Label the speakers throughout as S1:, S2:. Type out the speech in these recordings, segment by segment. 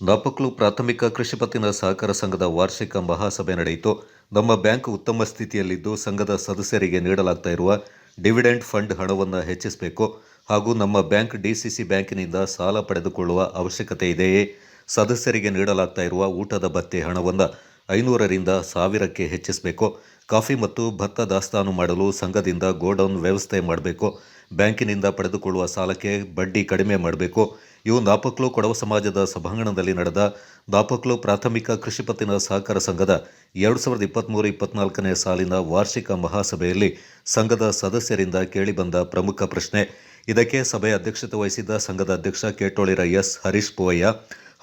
S1: ನಾಪಕ್ಲು ಪ್ರಾಥಮಿಕ ಕೃಷಿ ಪತ್ತಿನ ಸಹಕಾರ ಸಂಘದ ವಾರ್ಷಿಕ ಮಹಾಸಭೆ ನಡೆಯಿತು. ನಮ್ಮ ಬ್ಯಾಂಕ್ ಉತ್ತಮ ಸ್ಥಿತಿಯಲ್ಲಿದ್ದು ಸಂಘದ ಸದಸ್ಯರಿಗೆ ನೀಡಲಾಗ್ತಾ ಇರುವ ಡಿವಿಡೆಂಡ್ ಫಂಡ್ ಹಣವನ್ನು ಹೆಚ್ಚಿಸಬೇಕು ಹಾಗೂ ನಮ್ಮ ಬ್ಯಾಂಕ್ ಡಿಸಿಸಿ ಬ್ಯಾಂಕಿನಿಂದ ಸಾಲ ಪಡೆದುಕೊಳ್ಳುವ ಅವಶ್ಯಕತೆ ಇದೆಯೇ? ಸದಸ್ಯರಿಗೆ ನೀಡಲಾಗ್ತಾ ಇರುವ ಊಟದ ಭತ್ತೆ ಹಣವನ್ನು ಐನೂರರಿಂದ ಸಾವಿರಕ್ಕೆ ಹೆಚ್ಚಿಸಬೇಕು. ಕಾಫಿ ಮತ್ತು ಭತ್ತ ದಾಸ್ತಾನು ಮಾಡಲು ಸಂಘದಿಂದ ಗೋಡೌನ್ ವ್ಯವಸ್ಥೆ ಮಾಡಬೇಕು. ಬ್ಯಾಂಕಿನಿಂದ ಪಡೆದುಕೊಳ್ಳುವ ಸಾಲಕ್ಕೆ ಬಡ್ಡಿ ಕಡಿಮೆ ಮಾಡಬೇಕು. ಇವು ದಾಪಕ್ಲು ಕೊಡವ ಸಮಾಜದ ಸಭಾಂಗಣದಲ್ಲಿ ನಡೆದ ದಾಪಕ್ಲು ಪ್ರಾಥಮಿಕ ಕೃಷಿ ಪತ್ತಿನ ಸಹಕಾರ ಸಂಘದ ಎರಡು ಸಾವಿರದ ಇಪ್ಪತ್ತ್ಮೂರು ಇಪ್ಪತ್ನಾಲ್ಕನೇ ಸಾಲಿನ ವಾರ್ಷಿಕ ಮಹಾಸಭೆಯಲ್ಲಿ ಸಂಘದ ಸದಸ್ಯರಿಂದ ಕೇಳಿಬಂದ ಪ್ರಮುಖ ಪ್ರಶ್ನೆ, ಇದಕ್ಕೆ ಸಭೆಯ ಅಧ್ಯಕ್ಷತೆ ವಹಿಸಿದ್ದ ಸಂಘದ ಅಧ್ಯಕ್ಷ ಕೇಟೋಳಿರ ಎಸ್. ಹರೀಶ್ ಪೂವಯ್ಯ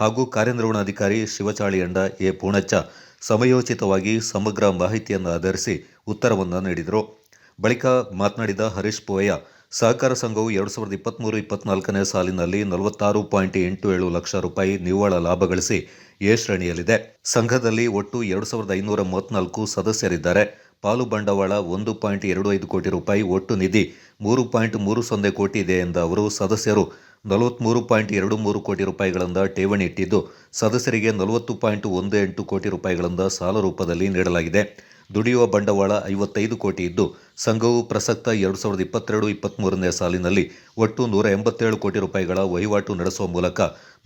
S1: ಹಾಗೂ ಕಾರ್ಯನಿರ್ವಹಣಾಧಿಕಾರಿ ಶಿವಚಾಳಿಯಂಡ ಎ. ಪೂಣಚ್ಚ ಸಮಯೋಚಿತವಾಗಿ ಸಮಗ್ರ ಮಾಹಿತಿಯನ್ನು ಆಧರಿಸಿ ಉತ್ತರವನ್ನು ನೀಡಿದರು. ಬಳಿಕ ಮಾತನಾಡಿದ ಹರೀಶ್ ಪೂವಯ್ಯ ಸಹಕಾರ ಸಂಘವು ಎರಡು ಸಾವಿರದ ಇಪ್ಪತ್ತ್ಮೂರು ಇಪ್ಪತ್ನಾಲ್ಕನೇ ಸಾಲಿನಲ್ಲಿ ನಲವತ್ತಾರು ಪಾಯಿಂಟ್ ಎಂಟು ಏಳು ಲಕ್ಷ ರೂಪಾಯಿ ನಿವ್ವಳ ಲಾಭ ಗಳಿಸಿ ಎ ಶ್ರೇಣಿಯಲ್ಲಿದೆ. ಸಂಘದಲ್ಲಿ ಒಟ್ಟು ಎರಡು ಸಾವಿರದ ಐನೂರ ಮೂವತ್ತ್ನಾಲ್ಕು ಸದಸ್ಯರಿದ್ದಾರೆ. ಪಾಲು ಬಂಡವಾಳ ಒಂದು ಪಾಯಿಂಟ್ ಎರಡು ಐದು ಕೋಟಿ ರೂಪಾಯಿ ಒಟ್ಟು ನಿಧಿ ಮೂರು ಪಾಯಿಂಟ್ ಮೂರು ಸೊನ್ನೆ ಕೋಟಿ ಇದೆ ಎಂದ ಅವರು ಸದಸ್ಯರು ನಲವತ್ತ್ಮೂರು ಪಾಯಿಂಟ್ ಎರಡು ಮೂರು ಕೋಟಿ ರೂಪಾಯಿಗಳಿಂದ ಠೇವಣಿ ಇಟ್ಟಿದ್ದು, ಸದಸ್ಯರಿಗೆ ನಲವತ್ತು ಪಾಯಿಂಟ್ ಒಂದು ಎಂಟು ಕೋಟಿ ರೂಪಾಯಿಗಳಿಂದ ಸಾಲ ರೂಪದಲ್ಲಿ ನೀಡಲಾಗಿದೆ. ದುಡಿಯುವ ಬಂಡವಾಳ ಐವತ್ತೈದು ಕೋಟಿ ಇದ್ದು, ಸಂಘವು ಪ್ರಸಕ್ತ ಎರಡು ಸಾವಿರದ ಇಪ್ಪತ್ತೆರಡು ಇಪ್ಪತ್ತ್ಮೂರನೇ ಸಾಲಿನಲ್ಲಿ ಒಟ್ಟು ನೂರ ಎಂಬತ್ತೇಳು ಕೋಟಿ ರೂಪಾಯಿಗಳ ವಹಿವಾಟು ನಡೆಸುವ ಮೂಲಕ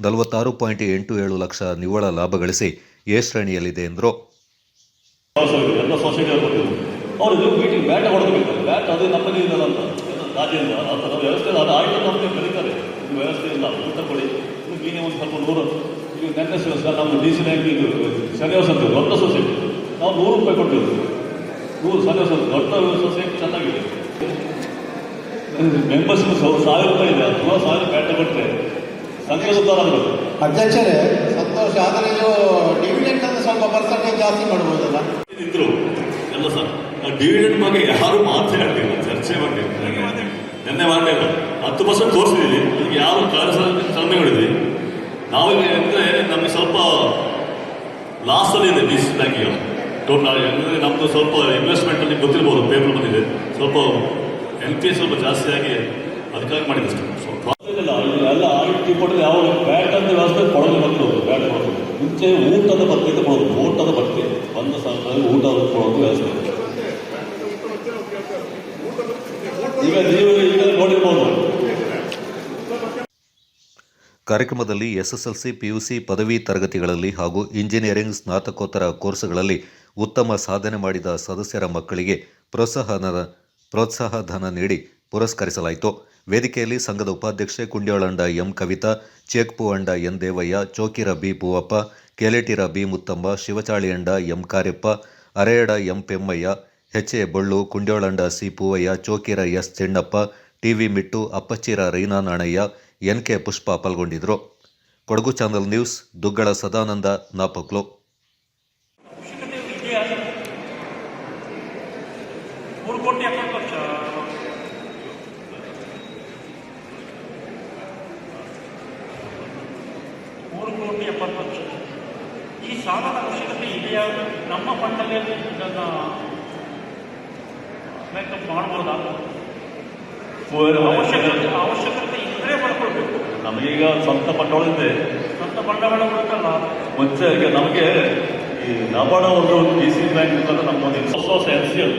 S1: ನಲವತ್ತಾರು ಪಾಯಿಂಟ್ ಎಂಟು ಏಳು ಲಕ್ಷ ನಿವ್ವಳ ಲಾಭ ಗಳಿಸಿ ಎ ಶ್ರೇಣಿಯಲ್ಲಿದೆ ಎಂದರು.
S2: ಒಂದು ನೂರು ರೂಪಾಯಿ ಕೊಟ್ಟಿದ್ರು. ನೂರು ಸನ್ಯಾಸ ದೊಡ್ಡ ಸೊಸೈಟಿ ಚೆನ್ನಾಗಿದೆ. ಮೆಂಬರ್ಸ್ಗೆ ಸಾವಿರ ರೂಪಾಯಿ ಇದೆ ಅಥವಾ ಸಾವಿರ ಬ್ಯಾಟ್ ಕೊಟ್ಟರೆ ಸಂತೋಷದವರಾದರು
S3: ಅಧ್ಯಕ್ಷರೇ ಸಂತೋಷ ಆದರೆ ನೀವು ಡಿವಿಡೆಂಟ್ ಅನ್ನು ಸ್ವಲ್ಪ ಪರ್ಸೆಂಟೇಜ್ ಜಾಸ್ತಿ ಮಾಡ್ಬೋದಲ್ಲ?
S2: ಇದ್ರು. ಎಲ್ಲ ಸರ್ ಡಿವಿಡೆಂಟ್ ಬಗ್ಗೆ ಯಾರು ಮಾತಾಡಲಿಲ್ಲ ಚರ್ಚೆ ಮಾಡಲಿಲ್ಲ ನಿನ್ನೆ ಮಾಡಲಿಲ್ಲ ಹತ್ತು ಪರ್ಸೆಂಟ್ ತೋರಿಸಿದ್ದೀವಿ ಅದಕ್ಕೆ ಯಾರು ಕಾರ್ಯ ಮಾಡಿದ್ವಿ ನಾವಿಲ್ಲಿ ಅಂದರೆ ನಮಗೆ ಸ್ವಲ್ಪ ಲಾಸಲ್ಲಿ ಇದೆ ಡಿ ಸಿ ಟೋಟಲ್ ಅಂದರೆ ನಮ್ಮದು ಸ್ವಲ್ಪ ಇನ್ವೆಸ್ಟ್ಮೆಂಟಲ್ಲಿ ಗೊತ್ತಿರ್ಬೋದು ಪೇಪರ್ ಬಂದಿದೆ. ಸ್ವಲ್ಪ ಎಲ್ ಪಿ ಸ್ವಲ್ಪ ಜಾಸ್ತಿ ಆಗಿ ಅದಕ್ಕಾಗಿ ಮಾಡಿದೆ ಸ್ವಲ್ಪ ಎಲ್ಲ ಆಗಿ ಕೊಟ್ಟರೆ ಯಾವ ಬ್ಯಾಟ್ ಅಂತ ವ್ಯವಸ್ಥೆ ಕೊಡೋದು ಬಂದರು ಬ್ಯಾಟ್ ಕೊಡೋದು. ಮುಂಚೆ ಊಟದ ಬಗ್ಗೆ ಕೊಡೋದು ಊಟದ ಭತ್ಯೆ. ಬಂದ ಸಂದರ್ಭದಲ್ಲಿ ಊಟ ಕೊಡೋದು ವ್ಯವಸ್ಥೆ. ಈಗ ನೀವು ಈಗ ನೋಡಿರ್ಬೋದು.
S1: ಕಾರ್ಯಕ್ರಮದಲ್ಲಿ ಎಸ್ಎಸ್ಎಲ್ಸಿ ಪಿಯುಸಿ ಪದವಿ ತರಗತಿಗಳಲ್ಲಿ ಹಾಗೂ ಇಂಜಿನಿಯರಿಂಗ್ ಸ್ನಾತಕೋತ್ತರ ಕೋರ್ಸ್ಗಳಲ್ಲಿ ಉತ್ತಮ ಸಾಧನೆ ಮಾಡಿದ ಸದಸ್ಯರ ಮಕ್ಕಳಿಗೆ ಪ್ರೋತ್ಸಾಹನ ಪ್ರೋತ್ಸಾಹ ಧನ ನೀಡಿ ಪುರಸ್ಕರಿಸಲಾಯಿತು. ವೇದಿಕೆಯಲ್ಲಿ ಸಂಘದ ಉಪಾಧ್ಯಕ್ಷೆ Kundyolanda M Kavitha, Chekpuanda N Devaiah, Chokira B Poovappa, Keletira B Muthamma Shivachaliyanda M Kariappa, Areyada M Pemmaiah H A Ballu Kundyolanda C Poovaiah, Chokira S Chennappa TV Mittu Appachira Reena Nanaiah, N K Pushpa ಪಾಲ್ಗೊಂಡಿದ್ದರು. Kodagu channel news, Duggala Sadananda Napoklu
S4: ಅವಶ್ಯಕತೆ ಇದೆಯಾ ಮೂರು ಕೋಟಿ ಎಪ್ಪತ್ತು ಲಕ್ಷ ಮೂರು ಕೋಟಿ ಎಪ್ಪತ್ತು ಲಕ್ಷ ಈ ಸಾಲದ ಅವಶ್ಯಕತೆ ಇದೆಯಾ ನಮ್ಮ ಫಂಡಲ್ಲಿ ಇದನ್ನು ಮೇಕಪ್ ಮಾಡ್ಬೋದಾ? ಅವಶ್ಯಕತೆ. ಅವಶ್ಯಕತೆ ಇದ್ದರೆ ಬರ್ಕೊಳ್ಬೇಕು
S2: ನಮಗೀಗ ಸ್ವಂತ ಬಂಡವಾಳ ಇದೆ.
S4: ಸ್ವಂತ ಬಂಡವಾಳ ಉಂಟಲ್ಲ.
S2: ಮುಂಚೆ ನಮಗೆ ಈ ನಬಾರ್ಡ ಒಂದು ಡಿ ಸಿ ಬ್ಯಾಂಕ್ ಮುಖಾಂತರ ನಮ್ಮೊಂದು ಹೊಸ ಎನ್ ಸಿ ಎಲ್